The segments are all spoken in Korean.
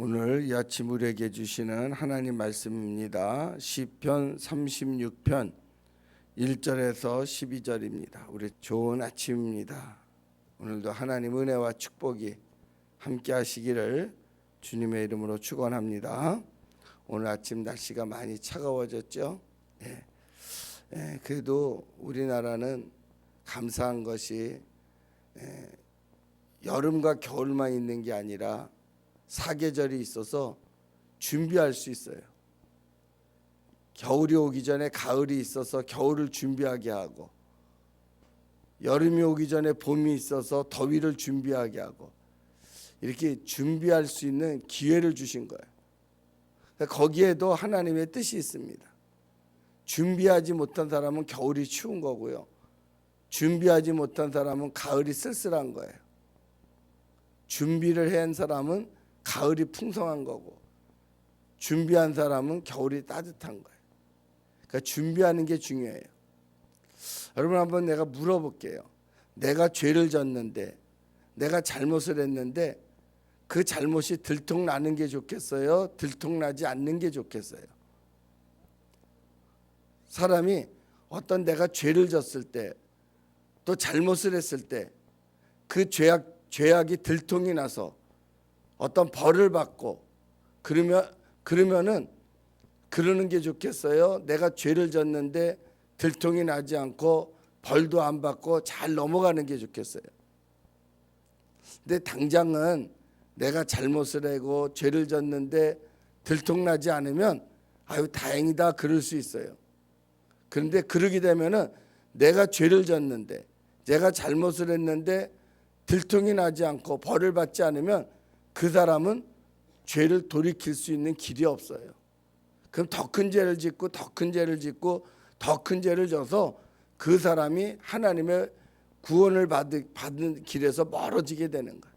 오늘 이 아침 우리에게 주시는 하나님 말씀입니다. 시편 36편 1절에서 12절입니다. 우리 좋은 아침입니다. 오늘도 하나님 은혜와 축복이 함께 하시기를 주님의 이름으로 축원합니다. 오늘 아침 날씨가 많이 차가워졌죠? 예. 예, 그래도 우리나라는 감사한 것이 예, 여름과 겨울만 있는 게 아니라 사계절이 있어서 준비할 수 있어요. 겨울이 오기 전에 가을이 있어서 겨울을 준비하게 하고 여름이 오기 전에 봄이 있어서 더위를 준비하게 하고 이렇게 준비할 수 있는 기회를 주신 거예요. 그러니까 거기에도 하나님의 뜻이 있습니다. 준비하지 못한 사람은 겨울이 추운 거고요. 준비하지 못한 사람은 가을이 쓸쓸한 거예요. 준비를 한 사람은 가을이 풍성한 거고 준비한 사람은 겨울이 따뜻한 거예요. 그러니까 준비하는 게 중요해요. 여러분 한번 내가 물어볼게요. 내가 죄를 졌는데 내가 잘못을 했는데 그 잘못이 들통나는 게 좋겠어요? 들통나지 않는 게 좋겠어요? 사람이 어떤 내가 죄를 졌을 때 또 잘못을 했을 때 그 죄악 죄악이 들통이 나서 어떤 벌을 받고 그러면 그러면은 그러는 게 좋겠어요. 내가 죄를 졌는데 들통이 나지 않고 벌도 안 받고 잘 넘어가는 게 좋겠어요. 근데 당장은 내가 잘못을 하고 죄를 졌는데 들통나지 않으면 아유 다행이다 그럴 수 있어요. 그런데 그러게 되면은 내가 죄를 졌는데 내가 잘못을 했는데 들통이 나지 않고 벌을 받지 않으면 그 사람은 죄를 돌이킬 수 있는 길이 없어요. 그럼 더 큰 죄를 짓고 더 큰 죄를 짓고 더 큰 죄를 져서 그 사람이 하나님의 구원을 받을, 받는 길에서 멀어지게 되는 거예요.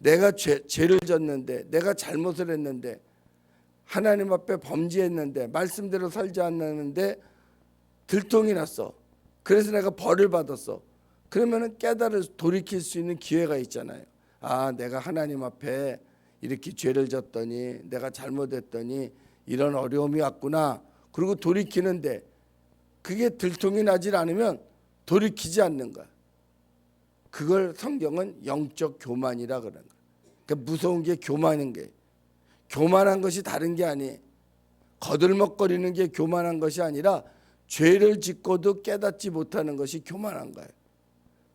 내가 죄, 죄를 졌는데 내가 잘못을 했는데 하나님 앞에 범죄했는데 말씀대로 살지 않았는데 들통이 났어. 그래서 내가 벌을 받았어. 그러면은 깨달을 돌이킬 수 있는 기회가 있잖아요. 아, 내가 하나님 앞에 이렇게 죄를 졌더니 내가 잘못했더니 이런 어려움이 왔구나. 그리고 돌이키는데 그게 들통이 나질 않으면 돌이키지 않는 거야. 그걸 성경은 영적 교만이라 그러는 거야. 그러니까 무서운 게 교만인 게 교만한 것이 다른 게 아니. 거들먹거리는 게 교만한 것이 아니라 죄를 짓고도 깨닫지 못하는 것이 교만한 거예요.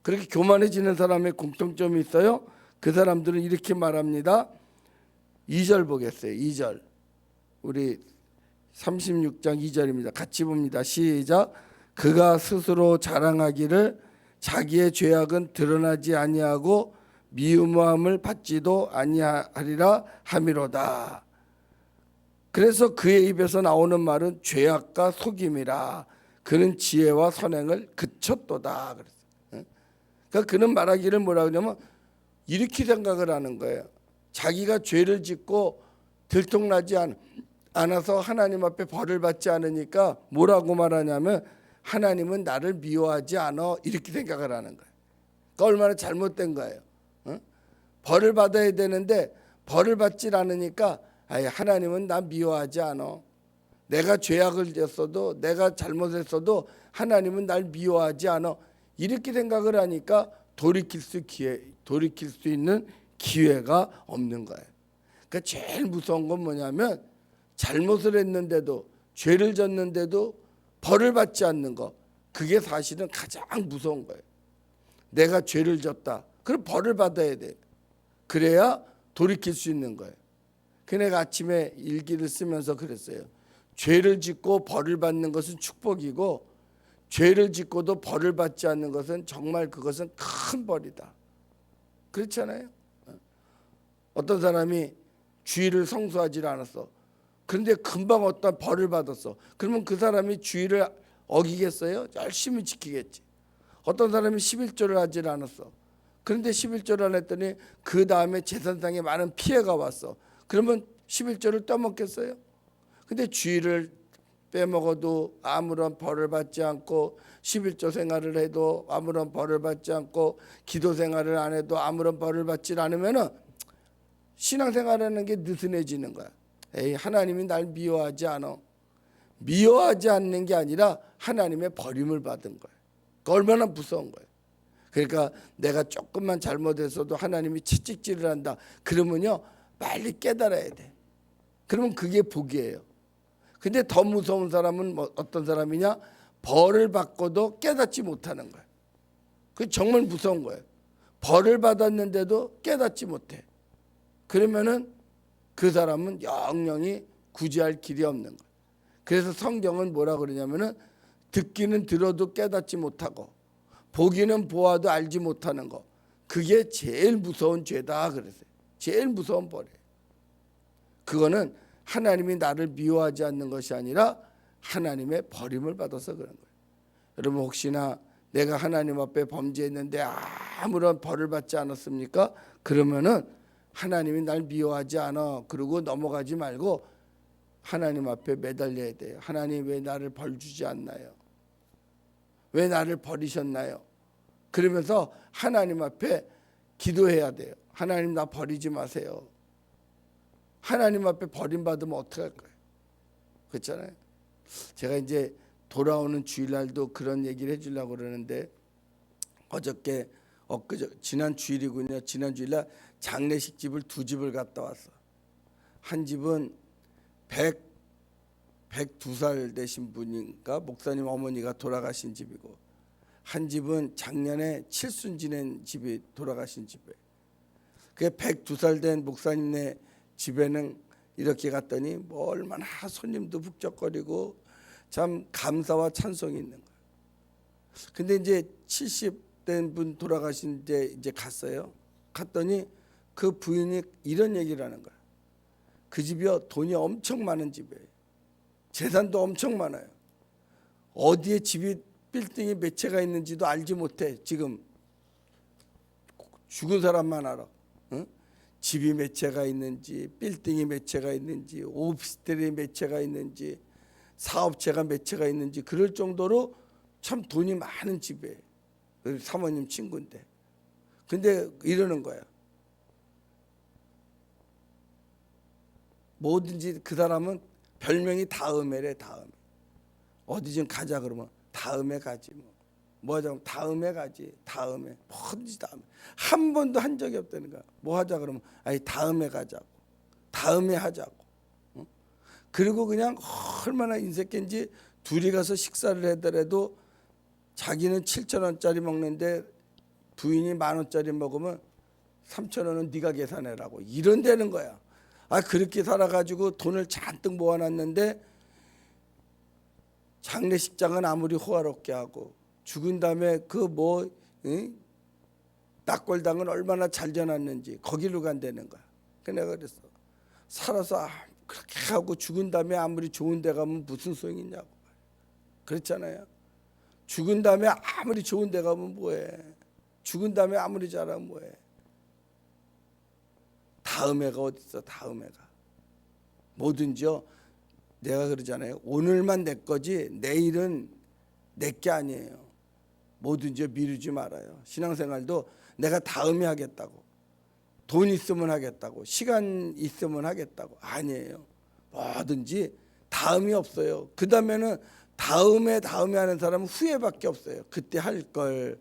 그렇게 교만해지는 사람의 공통점이 있어요. 그 사람들은 이렇게 말합니다. 2절 보겠어요. 2절. 우리 36장 2절입니다. 같이 봅니다. 시작. 그가 스스로 자랑하기를 자기의 죄악은 드러나지 아니하고 미움함을 받지도 아니하리라 함이로다. 그래서 그의 입에서 나오는 말은 죄악과 속임이라. 그는 지혜와 선행을 그쳤도다. 그랬어요. 그러니까 그는 말하기를 뭐라 그러냐면 이렇게 생각을 하는 거예요. 자기가 죄를 짓고 들통나지 않, 않아서 하나님 앞에 벌을 받지 않으니까 뭐라고 말하냐면 하나님은 나를 미워하지 않아 이렇게 생각을 하는 거예요. 그러니까 얼마나 잘못된 거예요. 어? 벌을 받아야 되는데 벌을 받질 않으니까 아예 하나님은 나 미워하지 않아. 내가 죄악을 졌어도 내가 잘못했어도 하나님은 날 미워하지 않아. 이렇게 생각을 하니까 돌이킬 수 기회 돌이킬 수 있는 기회가 없는 거예요. 그러니까 제일 무서운 건 뭐냐면 잘못을 했는데도 죄를 졌는데도 벌을 받지 않는 거. 그게 사실은 가장 무서운 거예요. 내가 죄를 졌다. 그럼 벌을 받아야 돼. 그래야 돌이킬 수 있는 거예요. 그 내가 아침에 일기를 쓰면서 그랬어요. 죄를 짓고 벌을 받는 것은 축복이고 죄를 짓고도 벌을 받지 않는 것은 정말 그것은 큰 벌이다. 그렇잖아요. 어떤 사람이 주의를 성수하지 않았어. 그런데 금방 어떤 벌을 받았어. 그러면 그 사람이 주의를 어기겠어요? 열심히 지키겠지. 어떤 사람이 11조를 하지 않았어. 그런데 11조를 안 했더니 그 다음에 재산상에 많은 피해가 왔어. 그러면 11조를 떠먹겠어요? 근데 주의를 빼먹어도 아무런 벌을 받지 않고 11조 생활을 해도 아무런 벌을 받지 않고 기도 생활을 안 해도 아무런 벌을 받지 않으면은 신앙생활하는 게 느슨해지는 거야. 에이 하나님이 날 미워하지 않아. 미워하지 않는 게 아니라 하나님의 버림을 받은. 그 얼마나 무서운 거야. 그러니까 내가 조금만 잘못했어도 하나님이 채찍질을 한다. 그러면요 빨리 깨달아야 돼. 그러면 그게 복이에요. 근데 더 무서운 사람은 뭐 어떤 사람이냐? 벌을 받고도 깨닫지 못하는 거야. 그 정말 무서운 거예요. 벌을 받았는데도 깨닫지 못해. 그러면은 그 사람은 영영이 구제할 길이 없는 거예요. 그래서 성경은 뭐라 그러냐면은 듣기는 들어도 깨닫지 못하고 보기는 보아도 알지 못하는 거. 그게 제일 무서운 죄다 그랬어요. 제일 무서운 벌이에요. 그거는 하나님이 나를 미워하지 않는 것이 아니라 하나님의 버림을 받아서 그런 거예요. 여러분 혹시나 내가 하나님 앞에 범죄했는데 아무런 벌을 받지 않았습니까? 그러면은 하나님이 날 미워하지 않아. 그러고 넘어가지 말고 하나님 앞에 매달려야 돼요. 하나님 왜 나를 벌 주지 않나요? 왜 나를 버리셨나요? 그러면서 하나님 앞에 기도해야 돼요. 하나님 나 버리지 마세요. 하나님 앞에 버림받으면 어떡할 거예요? 그렇잖아요. 제가 이제 돌아오는 주일날도 그런 얘기를 해주려고 그러는데 어저께 엊그저 지난 주일이군요. 지난 주일날 장례식 집을 두 집을 갔다 왔어. 한 집은 100 102살 되신 분인가 목사님 어머니가 돌아가신 집이고 한 집은 작년에 칠순 지낸 집이 돌아가신 집이에요. 그 102살 된 목사님네 집에는 이렇게 갔더니 뭐 얼마나 손님도 북적거리고 참 감사와 찬송이 있는 거예요. 근데 이제 70된 분 돌아가신 데 이제 갔어요. 갔더니 그 부인이 이런 얘기를 하는 거야. 그 집이요 돈이 엄청 많은 집이에요. 재산도 엄청 많아요. 어디에 집이 빌딩이 몇 채가 있는지도 알지 못해. 지금 죽은 사람만 알아. 응? 집이 몇 채가 있는지, 빌딩이 몇 채가 있는지, 오피스텔이 몇 채가 있는지, 사업체가 몇 채가 있는지 그럴 정도로 참 돈이 많은. 그 사모님 친구인데. 근데 이러는 거야. 뭐든지 그 사람은 별명이 다음에래 다음에. 어디 좀 가자 그러면 다음에 가지 뭐. 뭐 하자 면 다음에 가지 다음에 뭐든지 다음에 한 번도 한 적이 없다는 거야. 뭐 하자 그러면 아니 다음에 가자고 다음에 하자고. 어? 그리고 그냥 얼마나 인색인지 둘이 가서 식사를 하더라도 자기는 7천 원짜리 먹는데 부인이 만 원짜리 먹으면 3천 원은 네가 계산해라고 이런 되는 거야. 아 그렇게 살아가지고 돈을 잔뜩 모아놨는데 장례식장은 아무리 호화롭게 하고 죽은 다음에 그뭐 낙골당은 얼마나 잘 전놨는지 거기로 간다는 거야. 그 내가 그랬어. 살아서 아, 그렇게 하고 죽은 다음에 아무리 좋은 데 가면 무슨 소용이 있냐고. 그렇잖아요. 죽은 다음에 아무리 좋은 데 가면 뭐해. 죽은 다음에 아무리 잘하면 뭐해. 다음 해가 어디 있어? 다음 해가. 뭐든지요. 내가 그러잖아요. 오늘만 내 거지 내일은 내 게 아니에요. 뭐든지 미루지 말아요. 신앙생활도 내가 다음에 하겠다고. 돈 있으면 하겠다고. 시간 있으면 하겠다고. 아니에요. 뭐든지 다음이 없어요. 그 다음에는 다음에 다음에 하는 사람은 후회밖에 없어요. 그때 할 걸,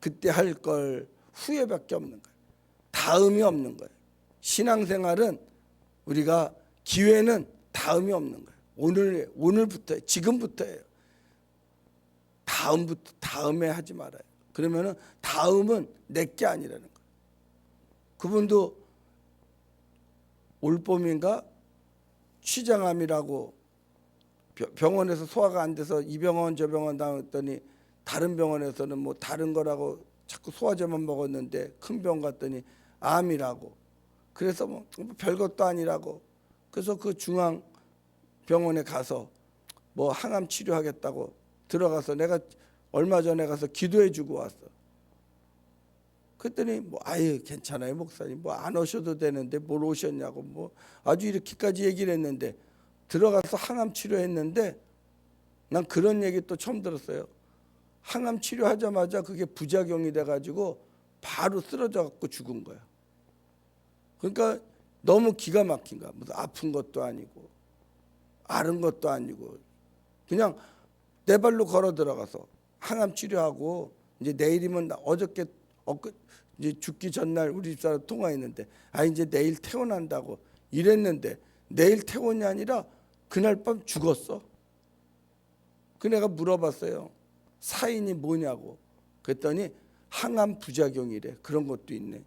그때 할 걸 후회밖에 없는 거예요. 다음이 없는 거예요. 신앙생활은 우리가 기회는 다음이 없는 거예요. 오늘 오늘부터 지금부터예요. 다음부터 다음에 하지 말아요. 그러면은 다음은 내게 아니라는 거예요. 그분도 올봄인가 취장암이라고 병원에서 소화가 안 돼서 이 병원 저 병원 다녔더니 다른 병원에서는 뭐 다른 거라고 자꾸 소화제만 먹었는데 큰 병 갔더니 암이라고 그래서 뭐 별것도 아니라고 그래서 그 중앙 병원에 가서 뭐 항암 치료하겠다고 들어가서 내가 얼마 전에 가서 기도해 주고 왔어. 그랬더니 뭐 아유 괜찮아요 목사님 뭐 안 오셔도 되는데 뭘 오셨냐고 뭐 아주 이렇게까지 얘기를 했는데 들어가서 항암 치료했는데 난 그런 얘기 또 처음 들었어요. 항암 치료하자마자 그게 부작용이 돼가지고 바로 쓰러져 갖고 죽은 거야. 그러니까 너무 기가 막힌 거야. 무슨 아픈 것도 아니고 아른 것도 아니고 그냥 내 발로 걸어 들어가서 항암 치료하고 이제 내일이면 나- 어저께 엊그 이제 죽기 전날 우리 집사람 통화했는데 아 이제 내일 퇴원한다고 이랬는데 내일 퇴원이 아니라 그날 밤 죽었어. 그 내가 물어봤어요. 사인이 뭐냐고. 그랬더니 항암 부작용이래. 그런 것도 있네.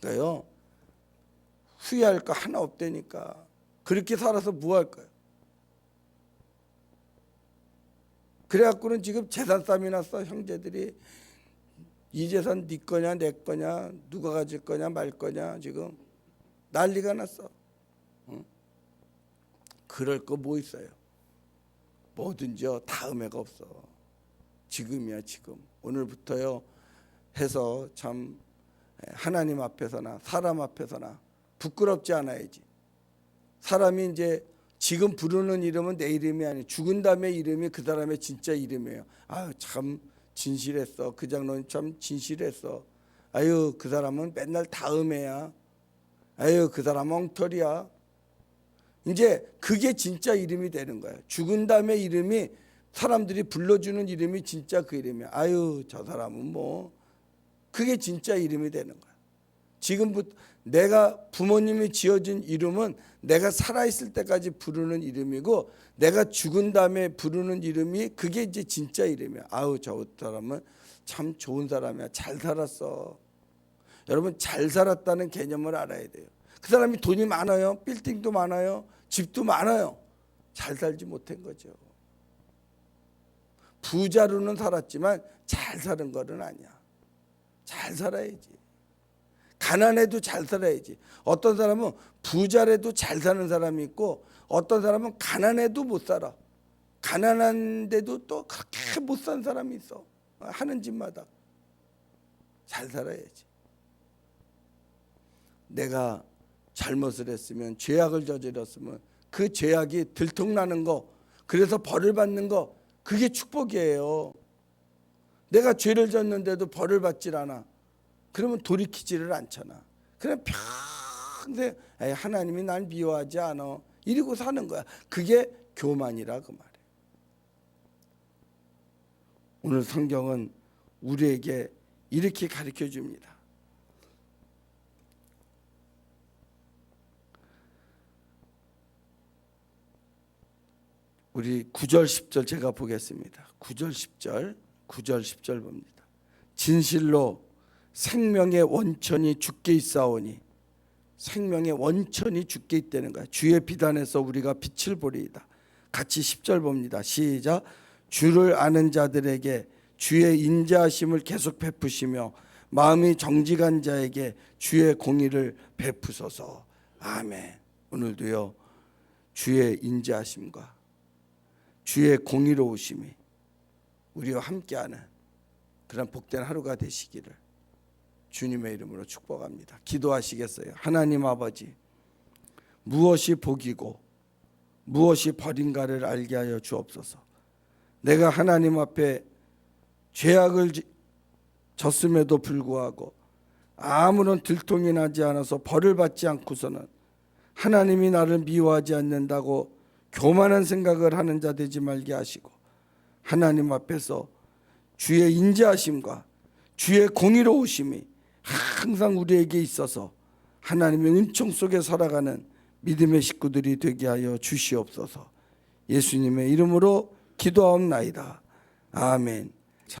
그러니까요. 후회할 거 하나 없다니까. 그렇게 살아서 뭐 할 거야? 그래갖고는 지금 재산 싸움이 났어 형제들이 이 재산 네 거냐 내 거냐 누가 가질 거냐 말 거냐 지금 난리가 났어. 응? 그럴 거 뭐 있어요? 뭐든지요 다음에가 없어. 지금이야 지금 오늘부터요 해서 참 하나님 앞에서나 사람 앞에서나 부끄럽지 않아야지. 사람이 이제 지금 부르는 이름은 내 이름이 아니 죽은 다음에 이름이 그 사람의 진짜 이름이에요. 아유 참 진실했어. 그 장로님 참 진실했어. 아유 그 사람은 맨날 다음에야. 아유 그 사람 엉터리야. 이제 그게 진짜 이름이 되는 거야. 죽은 다음에 이름이 사람들이 불러주는 이름이 진짜 그 이름이야. 아유 저 사람은 뭐 그게 진짜 이름이 되는 거야. 지금부터 내가 부모님이 지어준 이름은 내가 살아있을 때까지 부르는 이름이고 내가 죽은 다음에 부르는 이름이 그게 이제 진짜 이름이야. 아우 저 사람은 참 좋은 사람이야. 잘 살았어. 여러분 잘 살았다는 개념을 알아야 돼요. 그 사람이 돈이 많아요. 빌딩도 많아요. 집도 많아요. 잘 살지 못한 거죠. 부자로는 살았지만 잘 사는 거는 아니야. 잘 살아야지. 가난해도 잘 살아야지. 어떤 사람은 부자래도 잘 사는 사람이 있고 어떤 사람은 가난해도 못 살아. 가난한데도 또 그렇게 못 사는 사람이 있어. 하는 집마다 잘 살아야지. 내가 잘못을 했으면 죄악을 저질렀으면 그 죄악이 들통나는 거 그래서 벌을 받는 거 그게 축복이에요. 내가 죄를 졌는데도 벌을 받질 않아. 그러면 돌이키지를 않잖아. 그냥 평생 하나님이 날 미워하지 않아. 이러고 사는 거야. 그게 교만이라 그 말이에요. 오늘 성경은 우리에게 이렇게 가르쳐 줍니다. 우리 9절 10절 제가 보겠습니다. 9절 10절 9절 10절 봅니다. 진실로 생명의 원천이 죽게 있사오니 생명의 원천이 죽게 있다는 거야. 주의 비단에서 우리가 빛을 보리이다. 같이 10절 봅니다. 시작. 주를 아는 자들에게 주의 인자하심을 계속 베푸시며 마음이 정직한 자에게 주의 공의를 베푸소서. 아멘. 오늘도요. 주의 인자하심과 주의 공의로우심이 우리와 함께하는 그런 복된 하루가 되시기를 주님의 이름으로 축복합니다. 기도하시겠어요? 하나님 아버지, 무엇이 복이고 무엇이 벌인가를 알게 하여 주옵소서. 내가 하나님 앞에 죄악을 지- 졌음에도 불구하고 아무런 들통이 나지 않아서 벌을 받지 않고서는 하나님이 나를 미워하지 않는다고 교만한 생각을 하는 자 되지 말게 하시고 하나님 앞에서 주의 인자하심과 주의 공의로우심이 항상 우리에게 있어서 하나님의 은총 속에 살아가는 믿음의 식구들이 되게 하여 주시옵소서. 예수님의 이름으로 기도하옵나이다. 아멘.